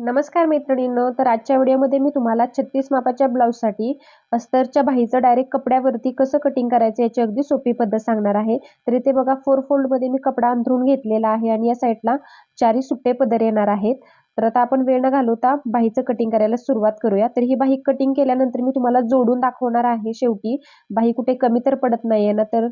नमस्कार मैत्रिणींनो तर आजच्या व्हिडिओमध्ये मी तुम्हाला छत्तीस मापाच्या ब्लाऊजसाठी अस्तरच्या बाहीचं डायरेक्ट कपड्यावरती कसं कटिंग करायचं याची अगदी सोपी पद्धत सांगणार आहे. तर इथे बघा फोर फोल्डमध्ये मी कपडा अंथरून घेतलेला आहे आणि या साईडला चारी सुट्टे पदर येणार आहेत. तर आता आपण वेळ न घालवता बाहीचं कटिंग करायला सुरुवात करूया. तर ही बाही कटिंग केल्यानंतर मी तुम्हाला जोडून दाखवणार आहे शेवटी. बाही कुठे कमी तर पडत नाहीये ना तर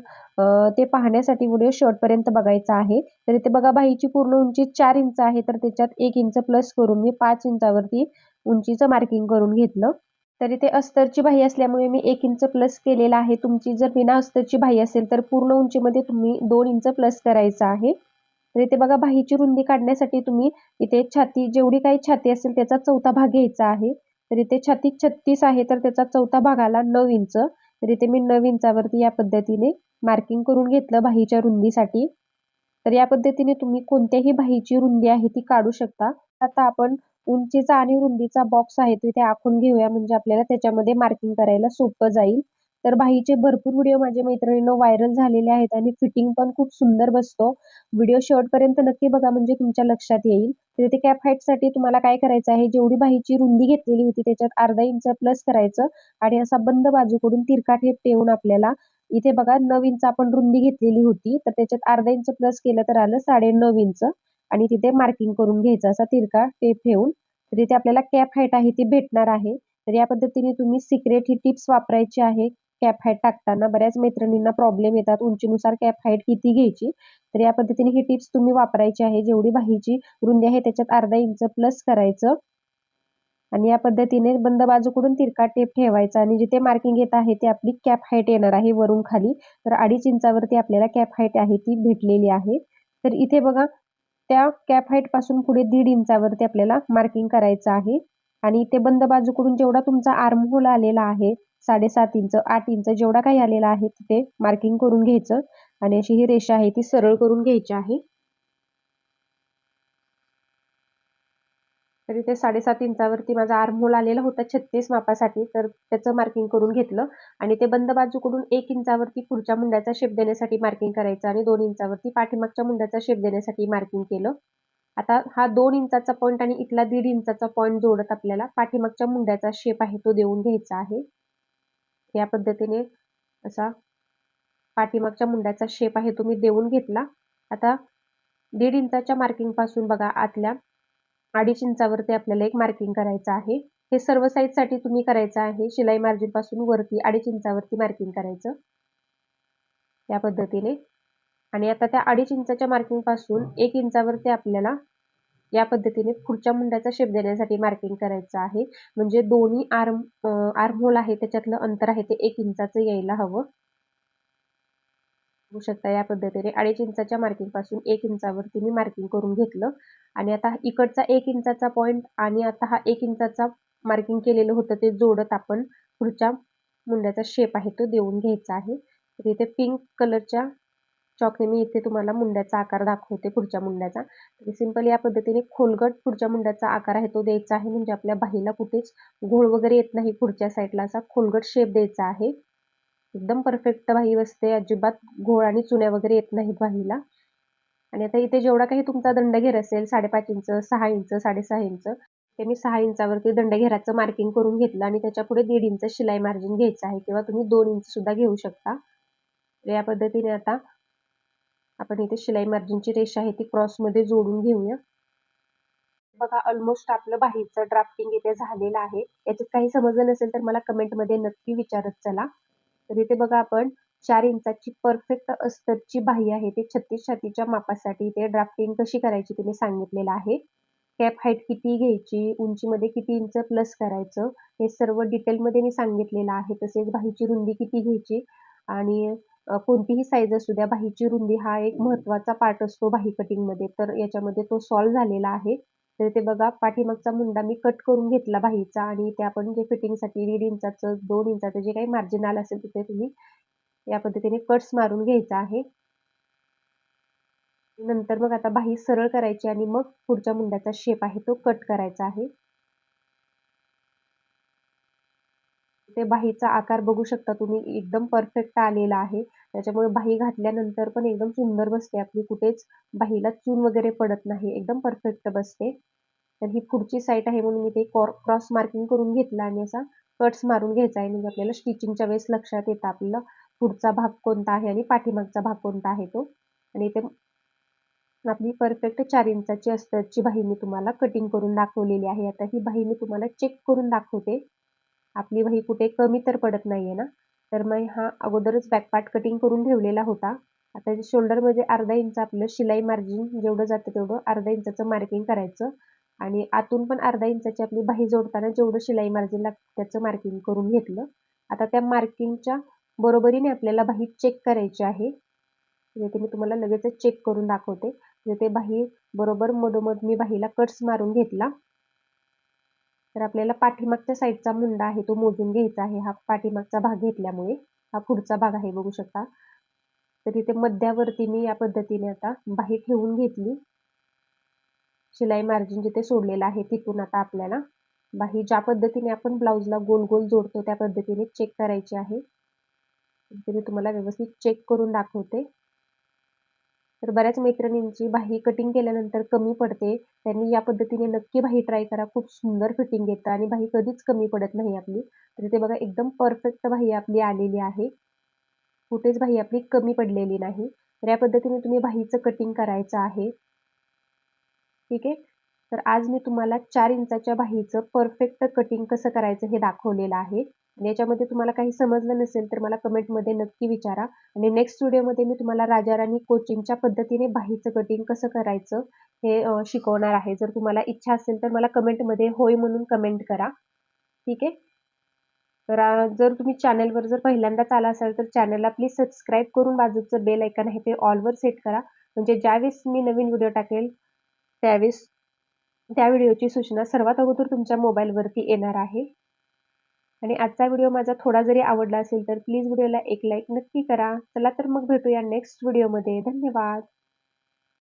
ते पाहण्यासाठी व्हिडिओ शॉर्टपर्यंत बघायचा आहे. तर इथे बघा बाहीची पूर्ण उंची चार इंच आहे. तर त्याच्यात एक इंच प्लस करून मी पाच इंचावरती उंचीचं मार्किंग करून घेतलं. तर इथे अस्तरची बाही असल्यामुळे मी एक इंच प्लस केलेला आहे. तुमची जर बिना अस्तरची बाही असेल तर पूर्ण उंचीमध्ये तुम्ही दोन इंच प्लस करायचं आहे. तर इथे बघा बाहीची रुंदी काढण्यासाठी तुम्ही इथे छाती जेवढी काही छाती असेल त्याचा चौथा भाग घ्यायचा आहे. तर इथे छाती छत्तीस आहे तर त्याचा चौथा भाग आला नऊ इंच. तर इथे मी नऊ इंचावरती या पद्धतीने मार्किंग करून घेतलं बाहीच्या रुंदीसाठी. तर या पद्धतीने तुम्ही कोणत्याही बाहीची रुंदी आहे ती काढू शकता. आता आपण उंचीचा आणि रुंदीचा बॉक्स आहे तो इथे आखून घेऊया म्हणजे आपल्याला त्याच्यामध्ये मार्किंग करायला सोपं जाईल. तर बाहीचे भरपूर व्हिडिओ माझ्या मैत्रिणींनो व्हायरल झालेले आहेत आणि फिटिंग पण खूप सुंदर बसतो. व्हिडिओ शेवटपर्यंत नक्की बघा म्हणजे तुमच्या लक्षात येईल. तर इथे कॅपसाठी तुम्हाला काय करायचं आहे? जेवढी बाहीची रुंदी घेतलेली होती त्याच्यात अर्धा इंच प्लस करायचं आणि असा बंद बाजूकडून तिरका ठेप ठेवून आपल्याला इथे बघा नऊ इंच आपण रुंदी घेतलेली होती. तर त्याच्यात अर्धा इंच प्लस केलं तर आलं साडे नऊ इंच आणि तिथे मार्किंग करून घ्यायचं असा तिरका टेप ठेवून. तर इथे आपल्याला कॅप हाईट आहे ती भेटणार आहे. तर या पद्धतीने तुम्ही सिक्रेट ही टिप्स वापरायची आहे. कॅप हाईट टाकताना बऱ्याच मैत्रिणींना प्रॉब्लेम येतात. उंचीनुसार कॅप हाईट किती घ्यायची? तर या पद्धतीने ही टिप्स तुम्ही वापरायची आहे. जेवढी बाहीची रुंदी आहे त्याच्यात अर्धा इंच प्लस करायचं. आणि या पद्धतीने बंद बाजूकडून तिरका टेप ठेवायचा. आणि जिथे मार्किंग येत आहे ते आपली कॅप हाईट येणार आहे वरून खाली. तर अडीच इंचावरती आपल्याला कॅप हाईट आहे ती भेटलेली आहे. तर इथे बघा त्या कॅप हाईटपासून पुढे दीड इंचावरती आपल्याला मार्किंग करायचं आहे. आणि इथे बंद बाजूकडून जेवढा तुमचा आर्म होल आलेला आहे साडेसात इंच आठ इंच जेवढा काही आलेला आहे तिथे मार्किंग करून घ्यायचं. आणि अशी ही रेषा आहे ती सरळ करून घ्यायची आहे. तर इथे साडेसात इंचावरती माझा आर्म आलेला होता छत्तीस मापासाठी तर त्याचं मार्किंग करून घेतलं. आणि ते बंद बाजूकडून एक इंचावरती पुढच्या मुंड्याचा शेप देण्यासाठी मार्किंग करायचं आणि दोन इंचावरती पाठीमागच्या मुंड्याचा शेप देण्यासाठी मार्किंग केलं. आता हा दोन इंचाचा पॉईंट आणि इथला दीड इंचाचा पॉईंट जोडत आपल्याला पाठीमागच्या मुंड्याचा शेप आहे तो देऊन घ्यायचा आहे. या पद्धतीने असा पाठीमागच्या मुंड्याचा शेप आहे तुम्ही देऊन घेतला. आता दीड इंचाच्या मार्किंगपासून बघा आतल्या अडीच इंचावरती आपल्याला एक मार्किंग करायचं आहे. हे सर्वसाठी तुम्ही करायचं आहे शिलाई मार्जिनपासून वरती अडीच इंचावरती मार्किंग करायचं. या पद्धतीने. आणि आता त्या अडीच इंचाच्या मार्किंगपासून एक इंचावरती आपल्याला या पद्धतीने पुढच्या मुंड्याचा शेप देण्यासाठी मार्किंग करायचं आहे. म्हणजे दोन्ही आर्म आर्महोल आहे त्याच्यातलं अंतर आहे ते एक इंचाचं यायला हवं. बघू शकता या पद्धतीने. अडीच इंचाच्या मार्किंगपासून एक इंचावरती मी मार्किंग करून घेतलं. आणि आता इकडचा एक इंचाचा पॉईंट आणि आता हा एक इंचाचा मार्किंग केलेलं होतं ते जोडत आपण पुढच्या मुंड्याचा शेप आहे तो देऊन घ्यायचा आहे. तर इथे पिंक कलरच्या चॉकने मी इथे तुम्हाला मुंड्याचा आकार दाखवते पुढच्या मुंड्याचा. तर सिंपल या पद्धतीने खोलगट पुढच्या मुंड्याचा आकार आहे तो द्यायचा आहे. म्हणजे आपल्या बाहीला कुठेच घोळ वगैरे येत नाही पुढच्या साईडला असा खोलगट शेप द्यायचा आहे. एकदम परफेक्ट बाही बसते अजिबात घोळ आणि चुन्या वगैरे येत नाहीत बाहीला. आणि आता इथे जेवढा काही तुमचा दंडघेर असेल साडेपाच इंच सहा इंच साडेसहा इंच ते मी सहा इंचावरती दंडघेराचं मार्किंग करून घेतलं आणि त्याच्या पुढे दीड इंच शिलाई मार्जिन घ्यायचं आहे किंवा तुम्ही दोन इंच सुद्धा घेऊ शकता. या पद्धतीने आता आपण इथे शिलाई मार्जिनची रेषा आहे ती क्रॉसमध्ये जोडून घेऊया. बघा ऑलमोस्ट आपलं बाहेरचं ड्राफ्टिंग इथे झालेलं आहे. याच्यात काही समजलं नसेल तर मला कमेंटमध्ये नक्की विचारत चला. तर इथे बघा आपण चार इंचाची परफेक्ट अस्तरची बाही आहे ते छत्तीस छातीच्या मापासाठी ते ड्राफ्टिंग कशी करायची ते मी सांगितलेलं आहे. कॅप हाईट किती घ्यायची उंचीमध्ये किती इंच प्लस करायचं हे सर्व डिटेलमध्ये मी सांगितलेलं आहे. तसेच बाहीची रुंदी किती घ्यायची आणि कोणतीही साईज असू द्या बाहीची रुंदी हा एक महत्त्वाचा पार्ट असतो बाही कटिंगमध्ये तर याच्यामध्ये तो सॉल्व झालेला आहे. तर ते बघा पाठीमागचा मुंडा मी कट करून घेतला बाहीचा आणि ते आपण जे फिटिंगसाठी दीड इंचाचं दोन इंचाचं जे काही मार्जिन आलं असेल तिथे तुम्ही या पद्धतीने कट्स मारून घ्यायचा आहे. नंतर मग आता बाही सरळ करायची आणि मग पुढच्या मुंड्याचा शेप आहे तो कट करायचा आहे. ते बाहीचा आकार बघू शकता तुम्ही. एकदम परफेक्ट आलेला आहे. त्याच्यामुळे बाही घातल्यानंतर पण एकदम सुंदर बसते आपली. कुठेच बाहीला चून वगैरे पडत नाही. एकदम परफेक्ट बसते. तर ही पुढची साईट आहे म्हणून मी ते क्रॉस मार्किंग करून घेतलं आणि असा कट्स मारून घ्यायचा आहे. म्हणजे आपल्याला स्टिचिंगच्या वेळेस लक्षात येतं आपल्याला पुढचा भाग कोणता आहे आणि पाठीमागचा भाग कोणता आहे तो. आणि इथे आपली परफेक्ट चार इंचाची अस्तरची बाही मी तुम्हाला कटिंग करून दाखवलेली आहे. आता ही बाही मी तुम्हाला चेक करून दाखवते. आपली वही कुठे कमी तर पडत नाहीये ना? तर मग हा अगोदरच बॅकपार्ट कटिंग करून ठेवलेला होता. आता शोल्डरमध्ये अर्धा इंच आपलं शिलाई मार्जिन जेवढं जातं तेवढं अर्धा इंचाचं मार्किंग करायचं. आणि आतून पण अर्धा इंचाची आपली बाही जोडताना जेवढं शिलाई मार्जिन लागतं त्याचं मार्किंग करून घेतलं. आता त्या मार्किंगच्या बरोबरीने आपल्याला बाही चेक करायची आहे. म्हणजे ते मी तुम्हाला लगेचच चेक करून दाखवते. म्हणजे ते बाही बरोबर मधोमध मी बाहीला कट्स मारून घेतला. तर आपल्याला पाठीमागच्या साईडचा मुंडा आहे तो मोजून घ्यायचा आहे. हा पाठीमागचा भाग घेतल्यामुळे हा पुढचा भाग आहे बघू शकता. तर इथे मध्यावरती मी या पद्धतीने आता बाही ठेवून घेतली. शिलाई मार्जिन जिथे सोडलेलं आहे तिथून आता आपल्याला बाही ज्या पद्धतीने आपण ब्लाऊजला गोल गोल जोडतो त्या पद्धतीने चेक करायची आहे. मी तुम्हाला व्यवस्थित चेक करून दाखवते. तर बऱ्याच मैत्रिणींची बाही कटिंग केल्यानंतर कमी पडते. त्यांनी या पद्धतीने नक्की बाही ट्राय करा. खूप सुंदर फिटिंग येतं आणि बाही कधीच कमी पडत नाही आपली. तर ते बघा एकदम परफेक्ट बाही आपली आलेली आहे. कुठेच बाही आपली कमी पडलेली नाही. तर या पद्धतीने तुम्ही बाहीचं कटिंग करायचं आहे. ठीक आहे? तर आज मी तुम्हाला चार इंचाच्या बाहीचं परफेक्ट कटिंग कसं करायचं हे दाखवलेलं आहे. आणि याच्यामध्ये तुम्हाला काही समजलं नसेल तर मला कमेंटमध्ये नक्की विचारा. आणि नेक्स्ट व्हिडिओमध्ये मी तुम्हाला राजाराणी कोचिंगच्या पद्धतीने बाहीचं कटिंग कसं करायचं हे शिकवणार आहे. जर तुम्हाला इच्छा असेल तर मला कमेंटमध्ये होय म्हणून कमेंट करा. ठीक आहे? तर जर तुम्ही चॅनलवर जर पहिल्यांदाच आला असाल तर चॅनलला प्लीज सबस्क्राईब करून बाजूचं बेल ऐकन आहे ते ऑलवर सेट करा. म्हणजे ज्यावेळेस मी नवीन व्हिडिओ टाकेल त्यावेळेस त्या व्हिडिओची सूचना सर्वात अगोदर तुमच्या मोबाईलवरती येणार आहे. आणि आजचा व्हिडिओ माझा थोडा जरी आवडला असेल तर प्लीज व्हिडिओला एक लाईक नक्की करा. चला तर मग भेटूया नेक्स्ट व्हिडिओमध्ये. धन्यवाद.